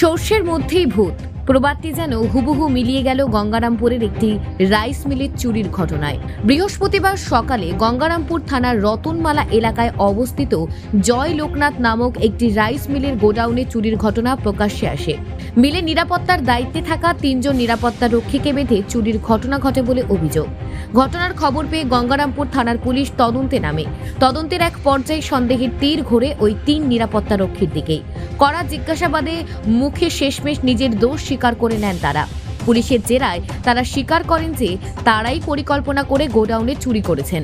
সর্ষের মধ্যেই ভূত। প্রবাদটি যেন হুবহু মিলিয়ে গেল গঙ্গারামপুরের একটি রাইস মিলের চুরির ঘটনায়। বৃহস্পতিবার সকালে গঙ্গারামপুর থানার রতনমালা এলাকায় অবস্থিত জয় লোকনাথ নামক একটি রাইস মিলের গোডাউনে চুরির ঘটনা প্রকাশ্যে আসে। মিলে নিরাপত্তার দায়িত্বে থাকা তিনজন নিরাপত্তা রক্ষীকে বেঁধে চুরির ঘটনা ঘটে বলে অভিযোগ। ঘটনার খবর পেয়ে গঙ্গারামপুর থানার পুলিশ তদন্তে নামে। তদন্তের এক পর্যায়ে সন্দেহের তীর ঘোরে ওই তিন নিরাপত্তা রক্ষীর দিকেই। কড়া জিজ্ঞাসাবাদে মুখে শেষমেশ নিজের দোষ স্বীকার করে নেন তারা। পুলিশের জেরায় তারা স্বীকার করেন যে তারাই পরিকল্পনা করে গোডাউনে চুরি করেছেন।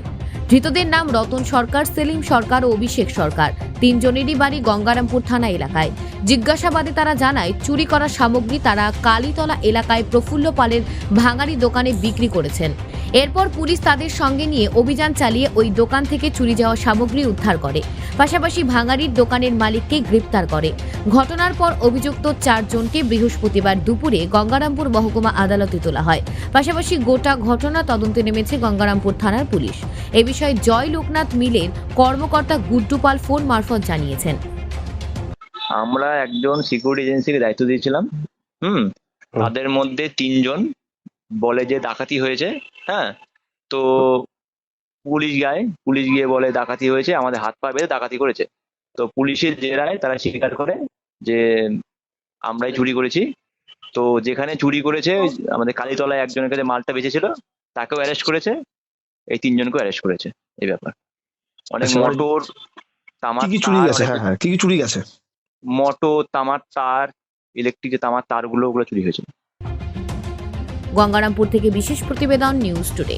ধৃতদের নাম রতন সরকার, সেলিম সরকার ও অভিষেক সরকার। তিনজনেরই বাড়ি গঙ্গারামপুর থানা এলাকায়। জিজ্ঞাসাবাদে তারা জানায়, চুরি করা সামগ্রী তারা কালীতলা এলাকায় প্রফুল্ল পালের ভাঙারি দোকানে বিক্রি করেছেন। এরপর পুলিশ তাদের সঙ্গে নিয়ে অভিযান চালিয়ে ওই দোকান থেকে চুরি যাওয়া সামগ্রী উদ্ধার করে। পাশাপাশি ভাঙারির দোকানের মালিককে গ্রেপ্তার করে। ঘটনার পর অভিযুক্ত চারজনকে বৃহস্পতিবার দুপুরে গঙ্গারামপুর মহকুমা আদালতে তোলা হয়। পাশাপাশি গোটা ঘটনা তদন্তে নেমেছে গঙ্গারামপুর থানার পুলিশ। এ বিষয়ে জয় লোকনাথ মিলের কর্মকর্তা গুড্ডুপাল ফোন মারফত জানিয়েছেন। আমরা একজন সিকিউরিটি এজেন্সিকে দায়িত্ব দিয়েছিলাম। হুম তাদের মধ্যে তিনজন বলে যে ডাকাতি হয়েছে হ্যাঁ? তো পুলিশ গায়ে পুলিশ গিয়ে বলে ডাকাতি হয়েছে আমাদের হাত পা বেঁধে ডাকাতি করেছে। তো পুলিশের জেরায় তারা স্বীকার করে যে আমরাই চুরি করেছি। তো যেখানে চুরি করেছে আমাদের কালীতলায় একজনের কাছে মালটা বেঁচেছিল তাকেও অ্যারেস্ট করেছে। এই তিনজনকেও অ্যারেস্ট করেছে এই ব্যাপার। অনেক আচ্ছা, মোটর তামার কি কি চুরি গেছে? হ্যাঁ হ্যাঁ কি কি চুরি গেছে? মোটর তামার তার ইলেকট্রিকের তামার তারগুলো ওগুলো চুরি হয়েছে। গঙ্গারামপুর থেকে বিশেষ প্রতিবেদন নিউজ টুডে।